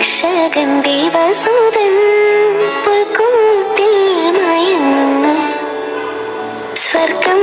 രക്ഷകൻ ദേവസുതൻ പുൽക്കൂട്ടിൽ മയങ്ങുന്നു. സ്വർഗം